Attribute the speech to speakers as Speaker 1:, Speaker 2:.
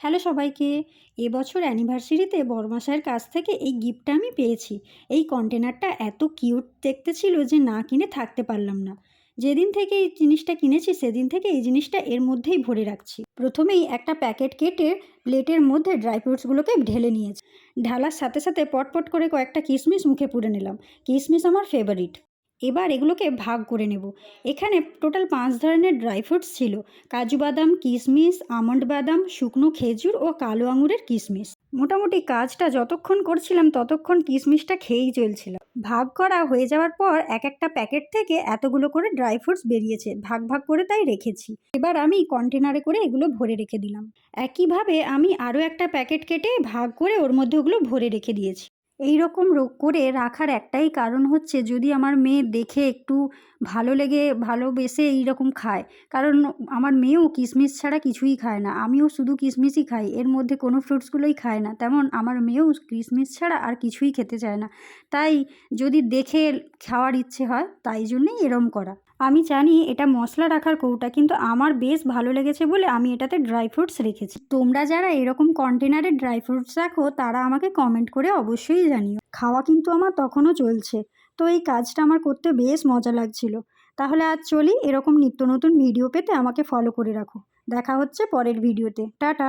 Speaker 1: Hello সবাইকে। এবছর অ্যানিভার্সারিতে বড়মাসায়ের কাছ থেকে এই গিফটটা আমি পেয়েছি। এই কন্টেনারটা এত কিউট দেখতে ছিল যে না কিনে থাকতে পারলাম না। যেদিন থেকে এই জিনিসটা কিনেছি, সেদিন থেকে এই জিনিসটা এর মধ্যেই ভরে রাখছি। প্রথমেই একটা প্যাকেট কেটে প্লেটের মধ্যে ড্রাই ফ্রুটসগুলোকে ঢেলে নিয়েছি। ঢালার সাথে সাথে পটপট করে কয়েকটা কিশমিশ মুখে পুরে নিলাম। কিশমিশ আমার ফেভারিট। এবার এগুলোকে ভাগ করে নেব। এখানে টোটাল পাঁচ ধরনের ড্রাই ফ্রুটস ছিল। কাজু বাদাম কিশমিশ আমন্ড বাদাম, শুকনো খেজুর ও কালো আঙুরের কিশমিশ মোটামুটি কাজটা যতক্ষণ করছিলাম ততক্ষণ কিশমিশটা খেয়েই চলছিল। ভাগ করা হয়ে যাওয়ার পর এক একটা প্যাকেট থেকে এতগুলো করে ড্রাই ফ্রুটস বেরিয়েছে। ভাগ ভাগ করে তাই রেখেছি। এবার আমি কন্টেনারে করে এগুলো ভরে রেখে দিলাম। একইভাবে আমি আরও একটা প্যাকেট কেটে ভাগ করে ওর মধ্যে ওগুলো ভরে রেখে দিয়েছি। এই রকম রো- করে রাখার একটাই কারণ হচ্ছে যদি আমার মেয়ে দেখে একটু ভালো লেগে, ভালোবেসে এই রকম খায়। কারণ আমার মেয়েও কিশমিশ ছাড়া কিছুই খায় না। আমিও শুধু কিশমিশই খাই। এর মধ্যে কোনো ফ্রুটসগুলোই খায় না। তেমন আমার মেয়েও কিশমিশ ছাড়া আর কিছুই খেতে চায় না। তাই যদি দেখে খাওয়ার ইচ্ছে হয়, তাই জন্যেই এরম করা। আমি জানি এটা মশলা রাখার কৌটা, কিন্তু আমার বেশ ভালো লেগেছে বলে আমি এটাতে ড্রাই ফ্রুটস রেখেছি। তোমরা যারা এরকম কন্টেনারে ড্রাই ফ্রুটস রাখো, তারা আমাকে কমেন্ট করে অবশ্যই জানিও খাওয়া কিন্তু আমার তখনও চলছে। তো এই কাজটা আমার করতে বেশ মজা লাগছিল। তাহলে আজ চলি, এরকম নিত্য নতুন ভিডিও পেতে আমাকে ফলো করে রাখো। দেখা হচ্ছে পরের ভিডিওতে টাটা!